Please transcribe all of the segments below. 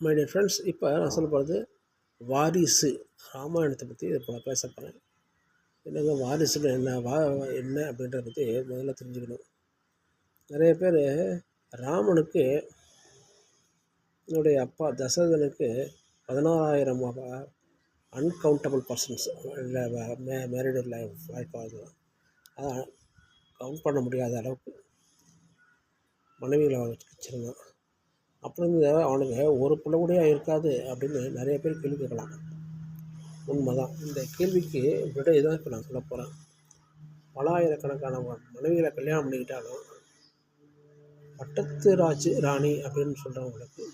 My dear friends இப்போ நான் சொல்ல போகிறது வாரிசு. ராமாயணத்தை பற்றி இப்போ பேச போகிறேன் என்னங்க வாரிசுல என்ன? வா என்ன அப்படின்றத பற்றி முதல்ல தெரிஞ்சுக்கணும். நிறைய பேர் ராமனுக்கு என்னுடைய அப்பா தசரதனுக்கு பதினாறாயிரம் uncountable persons may married life life ஆகுது அதான் கவுண்ட் பண்ண முடியாத அளவுக்கு மனைவிகளை வச்சுருந்தான். அப்புறம் அவனுக்கு ஒரு பிள்ளை கூடயா இருக்காது அப்படின்னு நிறைய பேர் கேள்வி கேட்கலாம் உண்மைதான். இந்த கேள்விக்கு விடை தான் இப்போ நான் சொல்ல போகிறேன் பல ஆயிரக்கணக்கான மனைவிகளை கல்யாணம் பண்ணிக்கிட்டாலும் பட்டத்து ராஜு ராணி அப்படின்னு சொல்கிறவங்களுக்கு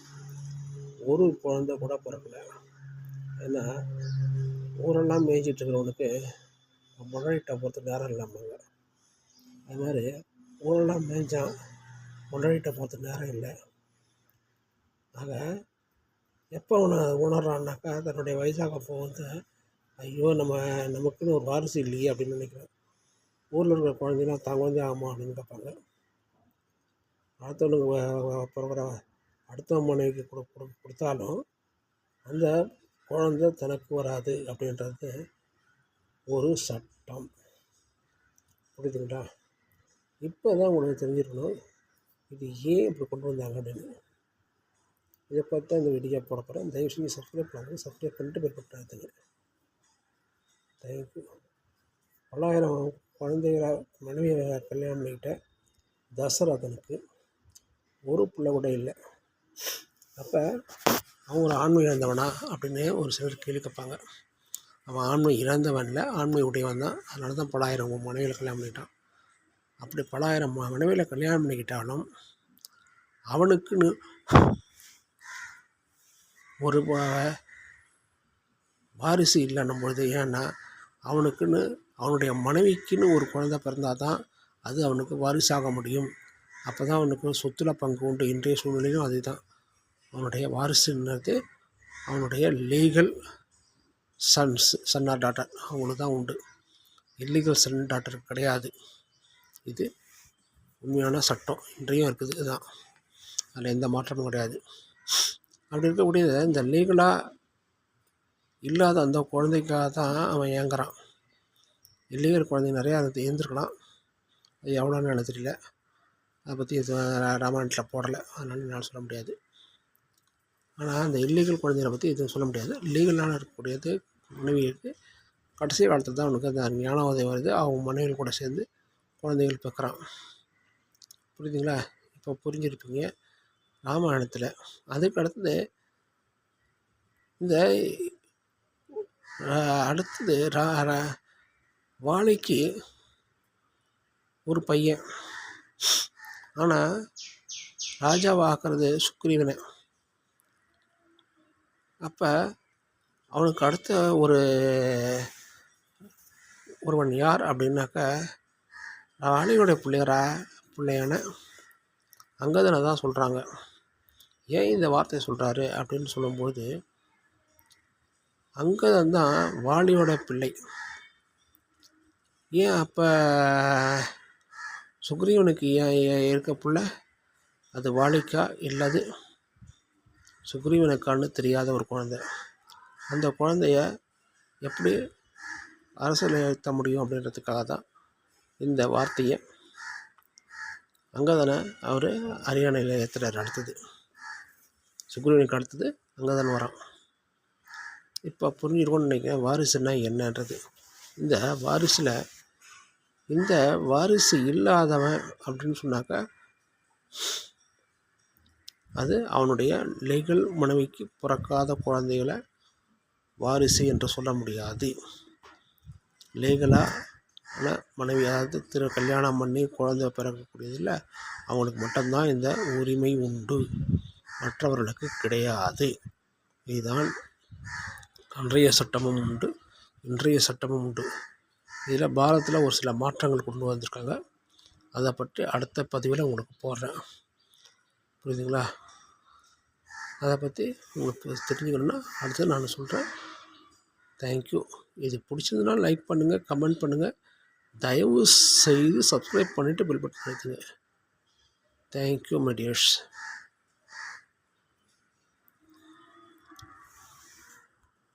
ஒரு குழந்த கூட பிறக்கல. ஏன்னா ஊரெல்லாம் மேய்ஞ்சிட்டு இருக்கிறவனுக்கு முன்னாடிட்ட பொறுத்த நேரம் இல்லாமல் அது மாதிரி ஊரெல்லாம் மேய்ஞ்சான் முன்னாடிட்ட பொறுத்த நேரம் இல்லை. ஆக எப்போ அவனை உணர்றான்னாக்கா தன்னுடைய வயசாக வந்து ஐயோ நம்ம நமக்குன்னு ஒரு வாரிசு இல்லையே அப்படின்னு நினைக்கிறேன். ஊரில் இருக்கிற குழந்தைலாம் தான் குழந்தை ஆமா அப்படின்னு கேட்பாங்க. அடுத்தவனுக்கு பிறகுற அடுத்த மனைவிக்கு கொடு கொடு கொடுத்தாலும் அந்த குழந்தை தனக்கு வராது அப்படின்றது ஒரு சட்டம். புரியுதுங்களா? இப்போ தான் உங்களுக்கு தெரிஞ்சிருக்கணும். இது ஏன் இப்படி கொண்டு வந்தாங்க அப்படின்னு. இதை பார்த்து தான் இந்த வீடியோ போட போகிறேன் தயவு செஞ்சு சப்ஸ்கிரைப் பண்ணுங்கள் சப்ஸ்கிரைப் பண்ணிட்டு பிற்பட்டாதுங்க தேங்க்யூ பல்லாயிரம் குழந்தைகளை மனைவியை கல்யாணம் பண்ணிக்கிட்ட தசரதனுக்கு ஒரு பிள்ளை கூட இல்லை. அப்போ அவங்க ஒரு ஆண்மை இழந்தவனா அப்படின்னு ஒரு சிலர் கேள்வி கேட்பாங்க. அவன் ஆண்மை இழந்தவன் இல்லை ஆண்மை உடையவன் தான். அதனால தான் பலாயிரம் மனைவியில் கல்யாணம் பண்ணிட்டான் அப்படி பலாயிரம் மனைவியில் கல்யாணம் பண்ணிக்கிட்டாலும் அவனுக்குன்னு ஒரு வாரிசு இல்லைன்னும் பொழுது ஏன்னா அவனுக்குன்னு அவனுடைய மனைவிக்குன்னு ஒரு குழந்த பிறந்தால் தான் அது அவனுக்கு வாரிசாக முடியும். அப்போ தான் அவனுக்கு சொத்துல பங்கு உண்டு. இன்றைய சூழ்நிலையும் அது தான் அவனுடைய வாரிசுன்றது அவனுடைய legal sons son or daughter அவங்களுக்கு தான் உண்டு இல்லீகல் சன் டாட்டர் கிடையாது. இது உண்மையான சட்டம். இன்றையும் இருக்குது. இதுதான். அதில் எந்த மாற்றமும் கிடையாது. அப்படி இருக்கக்கூடியது இந்த லீகலாக இல்லாத அந்த குழந்தைக்காக தான் அவன் ஏங்குறான் இல்லீகல் குழந்தை நிறையா அது ஏந்திருக்கலாம் அது எவ்வளோன்னு எனக்கு தெரியல. அதை பற்றி எதுவும் ராமாயணத்தில் போடலை. அதனால என்னால் சொல்ல முடியாது. ஆனால் அந்த இல்லீகல் குழந்தைகளை பற்றி எதுவும் சொல்ல முடியாது. லீகலான இருக்கக்கூடியது மனைவிக்கு கடைசி காலத்தில் தான் அவனுக்கு அந்த ஞான உதவி வருது. அவங்க மனைவிகள் கூட சேர்ந்து குழந்தைகள் பிறக்கிறான் புரியுதுங்களா? இப்போ புரிஞ்சிருப்பீங்க. ராமாயணத்தில். அதுக்கு அடுத்தது இந்த அடுத்தது ரா வாழைக்கு ஒரு பையன். ஆனால் ராஜாவாக்குறது சுக்ரீவனை. அப்போ அவனுக்கு அடுத்த ஒரு ஒருவன் யார் அப்படின்னாக்க வாலியோடைய பிள்ளையரா பிள்ளையான அங்கதனை தான் சொல்கிறாங்க ஏன் இந்த வார்த்தையை சொல்கிறாரு அப்படின்னு சொல்லும்போது அங்கதன் தான் வாலியோட பிள்ளை. ஏன் அப்போ சுக்ரீவனுக்கு ஏன் இருக்க பிள்ளை? அது வாலிக்கா இல்லது சுக்ரீவனுக்கான்னு தெரியாத ஒரு குழந்தை. அந்த குழந்தைய எப்படி அரசியல் ஏற்ற முடியும் அப்படின்றதுக்காக தான் இந்த வார்த்தையை அங்கதனை அவர் அரியணையில் ஏற்றுறாரு அடுத்தது சுக்ரீவனுக்கு அடுத்தது அங்கதன் வரான். இப்போ புரிஞ்சுருக்கோன்னு நினைக்கிறேன் வாரிசுனா என்னன்றது. இந்த வாரிசில் இந்த வாரிசு இல்லாதவன் அப்படின்னு சொன்னாக்கா அது அவனுடைய லீகல் மனைவிக்கு பிறக்காத குழந்தைகளை வாரிசு என்று சொல்ல முடியாது. லீகலாக மனைவி அதாவது திரு கல்யாணம் பண்ணி குழந்தை பிறக்கக்கூடியதில் அவங்களுக்கு மட்டும்தான் இந்த உரிமை உண்டு. மற்றவர்களுக்கு கிடையாது. இதுதான் அன்றைய சட்டமும் உண்டு. இன்றைய சட்டமும் உண்டு. இதில் பாரதத்தில் ஒரு சில மாற்றங்கள் கொண்டு வந்திருக்காங்க. அதை பற்றி அடுத்த பதிவில் உங்களுக்கு போடுறேன். புரியுதுங்களா? அதை பற்றி உங்களுக்கு தெரிஞ்சுக்கணுன்னா அடுத்து நான் சொல்கிறேன் தேங்க்யூ இது பிடிச்சதுன்னா லைக் பண்ணுங்கள் கமெண்ட் பண்ணுங்கள் தயவு செய்து சப்ஸ்கிரைப் பண்ணிவிட்டு பில் பட்டன் அழுத்துங்க தேங்க்யூ மை டியர்ஸ்